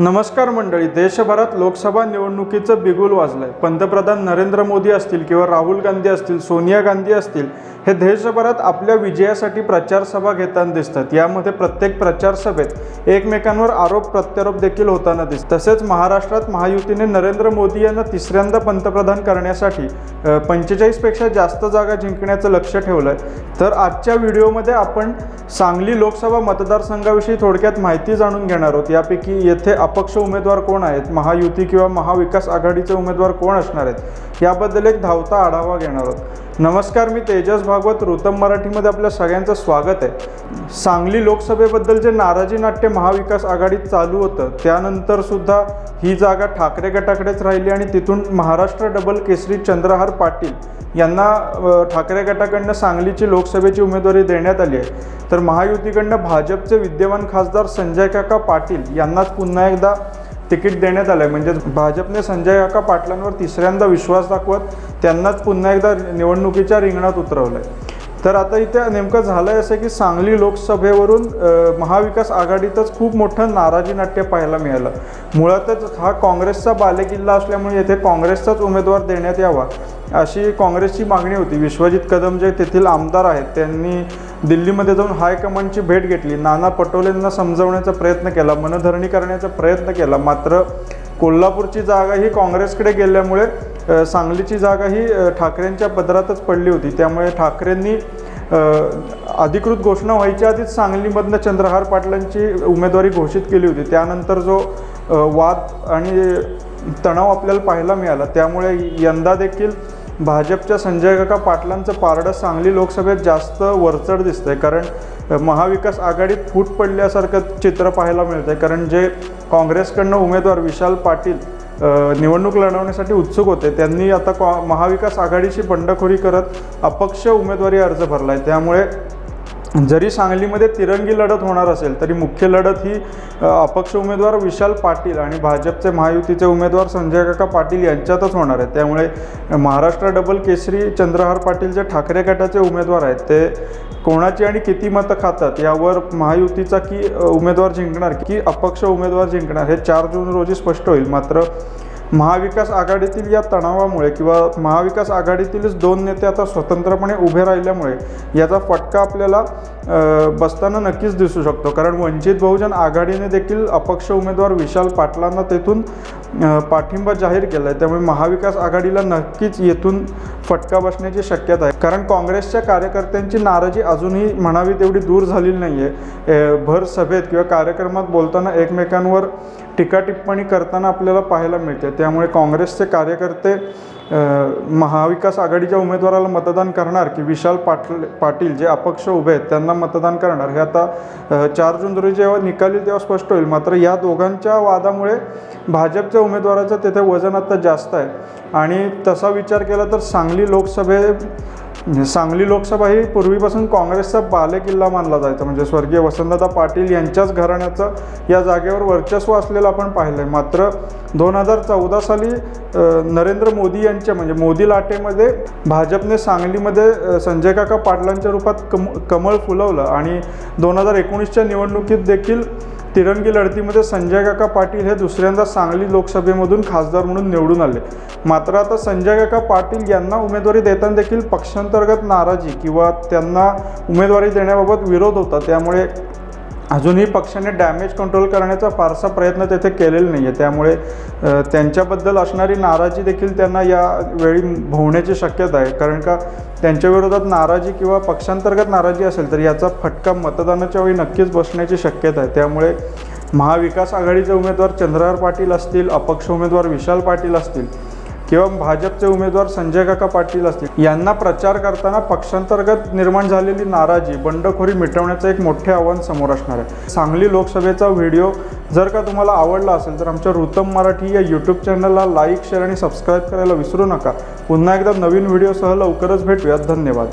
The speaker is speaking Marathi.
नमस्कार मंडळी देशभरात लोकसभा निवडणुकीचं बिगुल वाजलंय. पंतप्रधान नरेंद्र मोदी असतील किंवा राहुल गांधी असतील सोनिया गांधी असतील हे देशभरात आपल्या विजयासाठी प्रचारसभा घेताना दिसतात. यामध्ये प्रत्येक प्रचार सभेत एकमेकांवर आरोप प्रत्यारोप देखील होताना दिसत तसेच महाराष्ट्रात महायुतीने नरेंद्र मोदी यांना तिसऱ्यांदा पंतप्रधान करण्यासाठी पंचेचाळीसपेक्षा जास्त जागा जिंकण्याचं लक्ष ठेवलं आहे तर आजच्या व्हिडिओमध्ये आपण सांगली लोकसभा मतदारसंघाविषयी थोडक्यात माहिती जाणून घेणार आहोत. यापैकी येथे अपक्ष उमेदवार कोण आहेत? महायुती किंवा महाविकास आघाडीचे उमेदवार कोण असणार आहेत? याबद्दल एक धावता आढावा घेणार आहोत. नमस्कार मी तेजस भागवत रुतम मराठीमध्ये आपल्या सगळ्यांचं स्वागत आहे. सांगली लोकसभेबद्दल जे नाराजी नाट्य महाविकास आघाडीत चालू होतं त्यानंतरसुद्धा ही जागा ठाकरे गटाकडेच राहिली आणि तिथून महाराष्ट्र डबल केसरी चंद्रहार पाटील यांना ठाकरे गटाकडनं सांगलीची लोकसभेची उमेदवारी देण्यात आली आहे. तर महायुतीकडनं भाजपचे विद्यमान खासदार संजय काका पाटील यांनाच पुन्हा एकदा तिकीट देण्यात आलं आहे म्हणजे भाजपने संजय काका पाटलांवर तिसऱ्यांदा विश्वास दाखवत त्यांनाच पुन्हा एकदा निवडणुकीच्या रिंगणात उतरवलं आहे तर आता इथे नेमकं झालं आहे असं की सांगली लोकसभेवरून महाविकास आघाडीतच खूप मोठं नाराजी नाट्य पाहायला मिळालं. मुळातच हा काँग्रेसचा बालेकिल्ला असल्यामुळे येथे काँग्रेसचाच उमेदवार देण्यात यावा अशी काँग्रेसची मागणी होती. विश्वजित कदम जे तेथील आमदार आहेत त्यांनी दिल्लीमध्ये जाऊन हायकमांडची भेट घेतली. नाना पटोलेंना समजवण्याचा प्रयत्न केला मनधरणी करण्याचा प्रयत्न केला. मात्र कोल्हापूरची जागा ही काँग्रेसकडे गेल्यामुळे सांगलीची जागा ही ठाकरेंच्या पदरातच पडली होती. त्यामुळे ठाकरेंनी अधिकृत घोषणा व्हायच्या आधीच सांगलीमधनं चंद्रहार पाटलांची उमेदवारी घोषित केली होती. त्यानंतर जो वाद आणि तणाव आपल्याला पाहायला मिळाला त्यामुळे यंदा देखील भाजपच्या संजय काका पाटलांचं पारडं सांगली लोकसभेत जास्त वरचढ दिसतंय. कारण महाविकास आघाडीत फूट पडल्यासारखं चित्र पाहायला मिळतंय. कारण जे काँग्रेसकडनं उमेदवार विशाल पाटील निवडणूक लढवण्यासाठी उत्सुक होते. त्यांनी आता कॉ महाविकास आघाडीची बंडखोरी करत अपक्ष उमेदवारी अर्ज भरला आहे त्यामुळे जरी सांगलीमध्ये तिरंगी लढत होणार असेल तरी मुख्य लढत ही अपक्ष उमेदवार विशाल पाटील आणि भाजपचे महायुतीचे उमेदवार संजय काका पाटील यांच्यातच होणार आहे त्यामुळे महाराष्ट्र डबल केसरी चंद्रहार पाटील जे ठाकरे गटाचे उमेदवार आहेत. ते कोणाची आणि किती मतं खातात यावर महायुतीचा की उमेदवार जिंकणार की अपक्ष उमेदवार जिंकणार हे चार जून रोजी स्पष्ट होईल. मात्र महाविकास आघाडीतील या तणावामुळे किंवा महाविकास आघाडीतीलच दोन नेते आता स्वतंत्रपणे उभे राहिल्यामुळे याचा फटका आपल्याला बसताना नक्कीच दिसू शकतो. कारण वंचित बहुजन आघाडीने देखील अपक्ष उमेदवार विशाल पाटलांना तेथून पाठिंबा जाहीर केला आहे त्यामुळे महाविकास आघाडीला नक्कीच येथून फटका बसण्याची शक्यता आहे. कारण काँग्रेसच्या कार्यकर्त्यांची नाराजी अजूनही म्हणावी तेवढी दूर झालेली नाही आहे भर सभेत किंवा कार्यक्रमात बोलताना एकमेकांवर टीका टिप्पणी करताना आपल्याला पाहायला मिळते. त्यामुळे काँग्रेसचे कार्यकर्ते महाविकास आघाडीच्या उमेदवाराला मतदान करणार की विशाल पाटील पाटील जे अपक्ष उभे आहेत त्यांना मतदान करणार? हे आता चार जून रोजी जेव्हा निकाल येईल तेव्हा स्पष्ट होईल. मात्र या दोघांच्या वादामुळे भाजपच्या उमेदवाराचं तेथे वजन आता जास्त आहे. आणि तसा विचार केला तर सांगली लोकसभे सांगली लोकसभा ही पूर्वीपासून काँग्रेसचा बालेकिल्ला मानला जायचा. म्हणजे स्वर्गीय वसंतदादा पाटील यांच्याच घराण्याचं या जागेवर वर्चस्व असलेलं आपण पाहिलं आहे मात्र दोन हजार चौदा साली नरेंद्र मोदी यांच्या म्हणजे मोदी लाटेमध्ये भाजपने सांगलीमध्ये संजय काका पाटलांच्या रूपात कम कमळ फुलवलं. आणि दोन हजार एकोणीसच्या निवडणुकीत देखील तिरंगी लढतीमध्ये संजय काका पाटील हे दुसऱ्यांदा सांगली लोकसभेमधून खासदार म्हणून निवडून आले. मात्र आता संजय काका पाटील यांना उमेदवारी देताना देखील पक्षांतर्गत नाराजी किंवा त्यांना उमेदवारी देण्याबाबत विरोध होता. त्यामुळे अजूनही पक्षाने डॅमेज कंट्रोल करण्याचा फारसा प्रयत्न तेथे केलेला नाही आहे त्यामुळे त्यांच्याबद्दल असणारी नाराजी देखील त्यांना यावेळी भोवण्याची शक्यता आहे. कारण का त्यांच्याविरोधात नाराजी किंवा पक्षांतर्गत नाराजी असेल तर याचा फटका मतदानाच्या वेळी नक्कीच बसण्याची शक्यता आहे. त्यामुळे महाविकास आघाडीचे उमेदवार चंद्रहार पाटील असतील अपक्ष उमेदवार विशाल पाटील असतील किंवा भाजपचे उमेदवार संजय काका पाटील असतील यांना प्रचार करताना पक्षांतर्गत निर्माण झालेली नाराजी बंडखोरी मिटवण्याचं एक मोठे आव्हान समोर असणार आहे. सांगली लोकसभेचा व्हिडिओ जर का तुम्हाला आवडला असेल तर आमच्या रुतम मराठी या यूट्यूब चॅनलला लाईक शेअर आणि सबस्क्राईब करायला विसरू नका. पुन्हा एकदा नवीन व्हिडिओसह लवकरच भेटूयात. धन्यवाद.